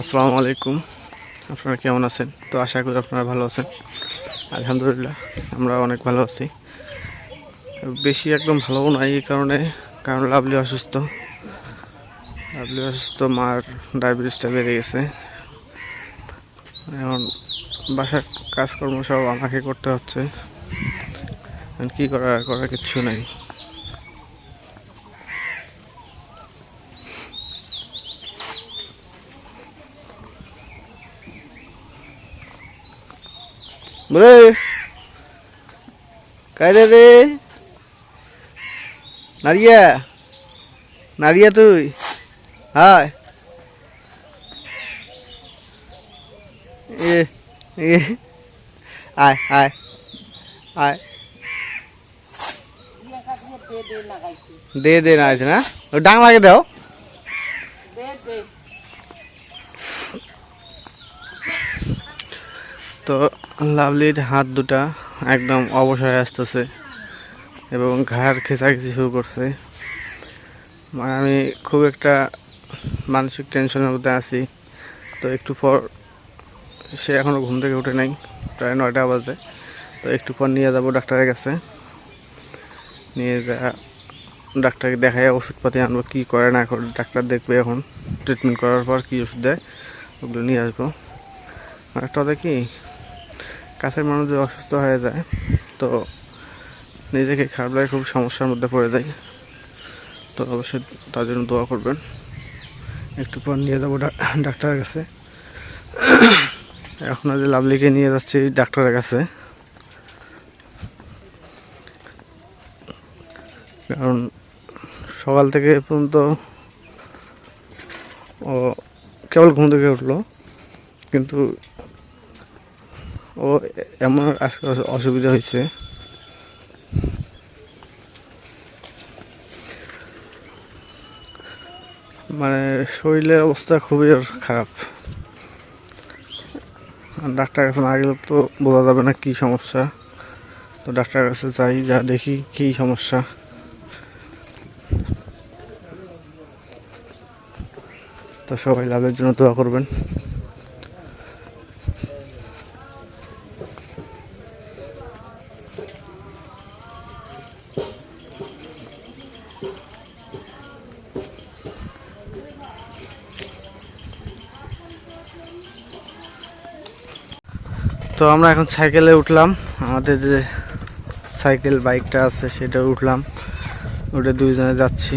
আসসালামু আলাইকুম। আপনারা কেমন আছেন? তো আশা করি আপনারা ভালো আছেন। আলহামদুলিল্লাহ, আমরা অনেক ভালো আছি। বেশি একদম ভালোও নাই এই কারণে, কারণ লাভলি অসুস্থ। লাভলি অসুস্থ, মার ডায়াবেটিসটা বেড়ে গেছে। এখন বাসার কাজকর্ম সব আমাকে করতে হচ্ছে। কী করার করার কিচ্ছু নেই। বলে কায়রে রে নারিয়া নারিয়া তুই হায় এ এ আয় আয় আয় দে দে না আছে না ও ডাং লাগে দাও তো লাভলির হাত দুটা একদম অবসরে আসতেছে এবং ঘাড় খেঁচাখেঁচি শুরু করছে। মানে আমি খুব একটা মানসিক টেনশনের মধ্যে আছি। তো একটু পর সে এখনও ঘুম থেকে উঠে নাই, প্রায় নয়টা বাজে। তো একটু পর নিয়ে যাব ডাক্তারের কাছে। নিয়ে যা, ডাক্তারকে দেখাই ওষুধপাতি আনব, কী করে না করে, ডাক্তার দেখবে এখন। ট্রিটমেন্ট করার পর কী ওষুধ দেয়, ওগুলো নিয়ে আসব। একটা কথা কি কাছের মানুষ অসুস্থ হয়ে যায়, তো নিজেকে খারাপ লাগে, খুব সমস্যার মধ্যে পড়ে যায় তো অবশ্যই তার জন্য দোয়া করবেন। একটু পর নিয়ে যাব ডাক্তারের কাছে। এখন আজ লাভলিকে নিয়ে যাচ্ছি ডাক্তারের কাছে। কারণ সকাল থেকে পর্যন্ত ও কেবল ঘুম থেকে উঠল, কিন্তু ও এমন অসুবিধা হয়েছে। মানে শরীরের অবস্থা খুবই খারাপ। ডাক্তার কাছে না গেলে তো বোঝা যাবে না কী সমস্যা। তো ডাক্তারের কাছে যাই, যা দেখি কী সমস্যা। তো সবাই লাভের জন্য দোয়া করবেন। তো আমরা এখন সাইকেলে উঠলাম। আমাদের যে সাইকেল, বাইকটা আছে, সেটা উঠলাম। উঠে দুইজনে যাচ্ছি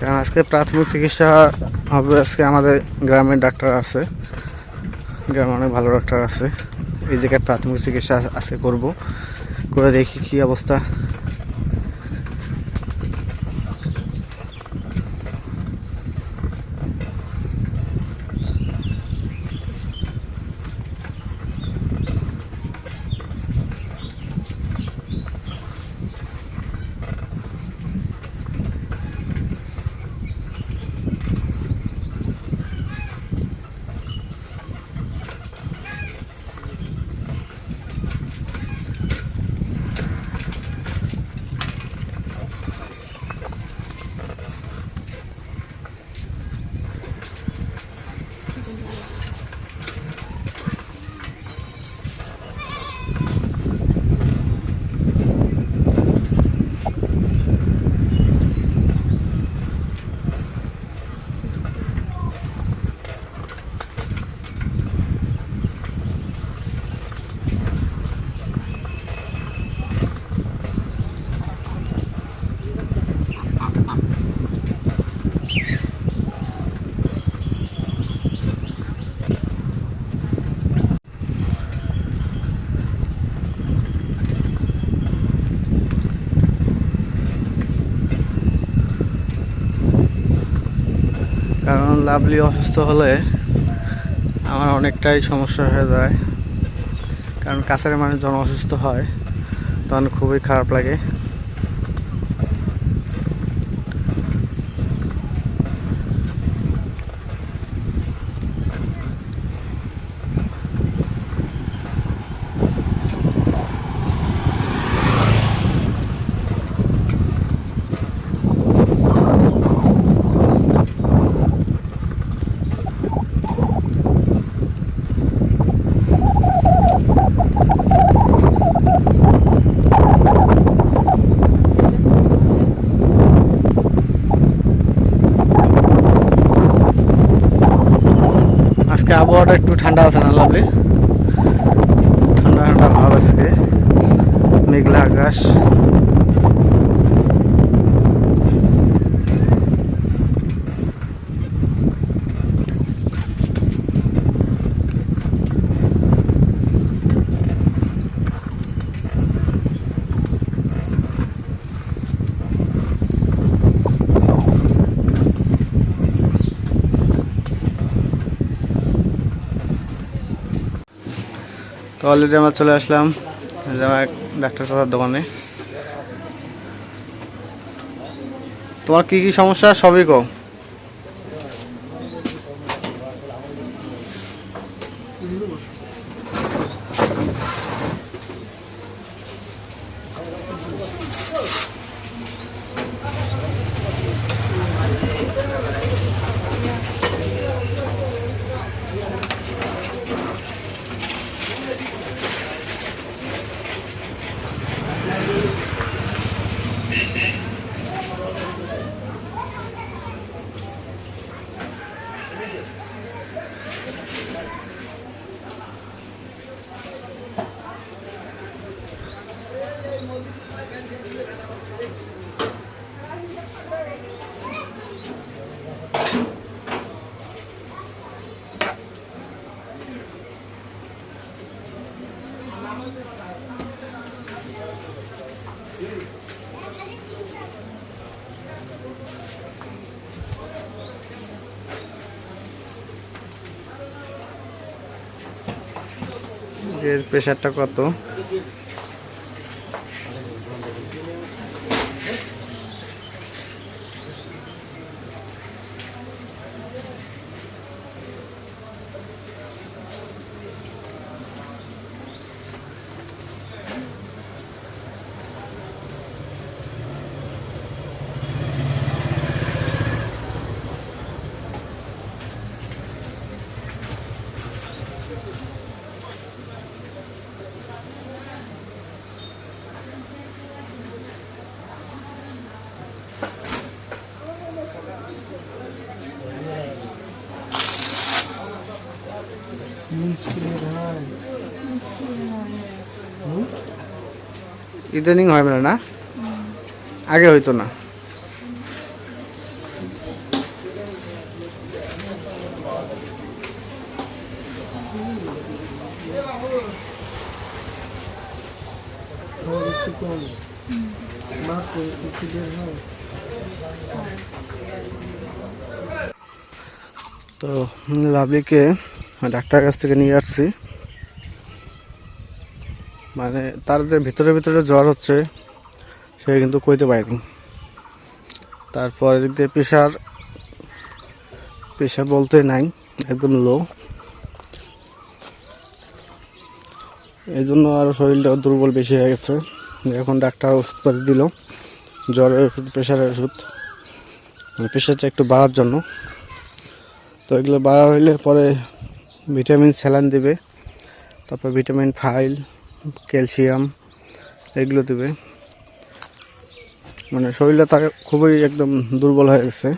কারণ আজকে প্রাথমিক চিকিৎসা হবে আজকে আমাদের গ্রামের ডাক্তার আছে। গ্রামে অনেক ভালো ডাক্তার আছে। এই জায়গায় প্রাথমিক চিকিৎসা আজকে করব। করে দেখি কি অবস্থা কারণ লাভলি অসুস্থ হলে আমার অনেকটাই সমস্যা হয়ে যায় কারণ কাছের মানুষ যখন অসুস্থ হয়, তখন খুবই খারাপ লাগে আজকে আবহাওয়াটা একটু ঠান্ডা আছে না লাভলি ঠান্ডা ঠান্ডা ভাব আজকে মেঘলা আকাশ। অলরেডি আমরা চলে আসলাম ডাক্তার সাদার দোকানে। তোমার কি কি সমস্যা? সবই কও। এর প্রেশারটা কত? ইদানিং হয় না না? আগে হইতো না। তো লাভলিকে ডাক্তার কাছ থেকে নিয়ে আসছি। মানে তার যে ভিতরে ভিতরে জ্বর হচ্ছে, সে কিন্তু কইতে পারেনি। তারপর এদিক দিয়ে প্রেশার প্রেশার বলতে নাই, একদম লো এই জন্য আরও শরীরটা দুর্বল বেশি হয়ে গেছে। এখন ডাক্তার ওষুধ করে দিল, জ্বরের ওষুধ প্রেশারের ওষুধ। মানে প্রেশারটা একটু বাড়ার জন্য। তো এগুলো বাড়া হইলে পরে ভিটামিন স্যালান দেবে, তারপর ভিটামিন ফাইল, ক্যালসিয়াম, এগুলো দেবে। মানে শরীরটা তার খুবই একদম দুর্বল হয়ে গেছে।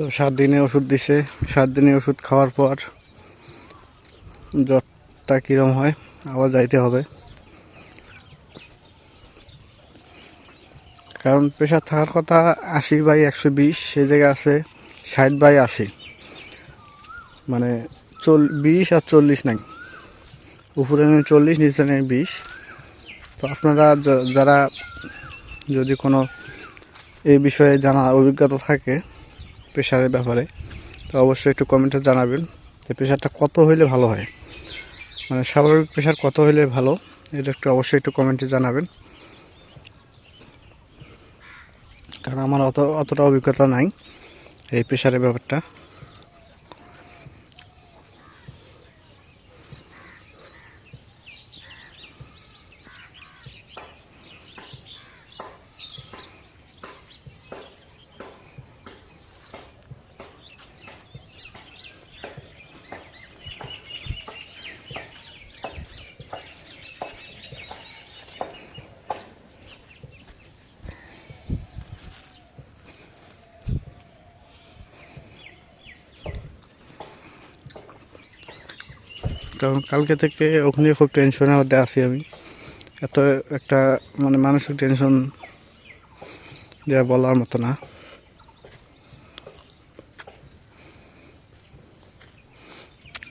তো সাত দিনে ওষুধ দিছে। সাত দিনে ওষুধ খাওয়ার পর জ্বরটা কীরম হয় আবার যাইতে হবে। কারণ প্রেশার থাকার কথা আশি বাই একশো বিশ, সে জায়গায় আছে ষাট বাই আশি। মানে চল, বিশ আর চল্লিশ নাই। উপরে নেই চল্লিশ, নিচে নেই বিশ। তো আপনারা যারা যদি কোনো এই বিষয়ে জানা অভিজ্ঞতা থাকে প্রেশারের ব্যাপারে, তো অবশ্যই একটু কমেন্টে জানাবেন যে প্রেশারটা কত হইলে ভালো হয়। মানে স্বাভাবিক প্রেশার কত হইলে ভালো, এটা একটু অবশ্যই একটু কমেন্টে জানাবেন। কারণ আমার অত, অতটা অভিজ্ঞতা নাই এই প্রেশারের ব্যাপারটা। কারণ কালকে থেকে ওখানে খুব টেনশনের মধ্যে আছি আমি। এত একটা মানে মানসিক টেনশন যা বলার মতো না।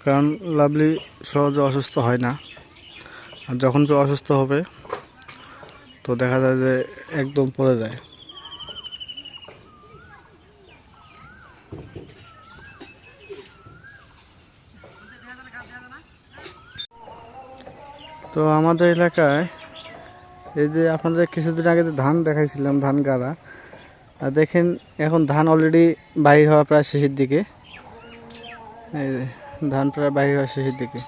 কারণ লাভলি সহজে অসুস্থ হয় না। আর যখন কেউ অসুস্থ হবে, তো দেখা যায় যে একদম পড়ে যায়। তো আমাদের এলাকায় এই যে আপনাদের কিছুদিন আগে যে ধান দেখাইছিলাম, ধান গাড়া, আর দেখেন এখন ধান অলরেডি বাহির হওয়া প্রায় শেষের দিকে। এই ধান প্রায় বাহির হওয়া শেষের দিকে।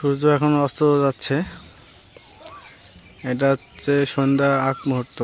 সূর্য এখন অস্ত যাচ্ছে। এটা হচ্ছে সন্ধ্যা আগ মুহূর্ত।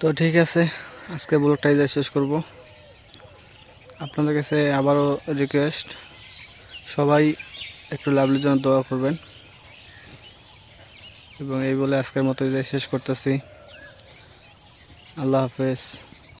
তো ঠিক আছে, আজকে ব্লগটাই যাই শেষ করব। আপনাদের কাছে আবারও রিকোয়েস্ট সবাই একটু লাভলির জন্য দোয়া করবেন। এবং এই বলে আজকের মতো যাই শেষ করতেছি। আল্লাহ হাফেজ।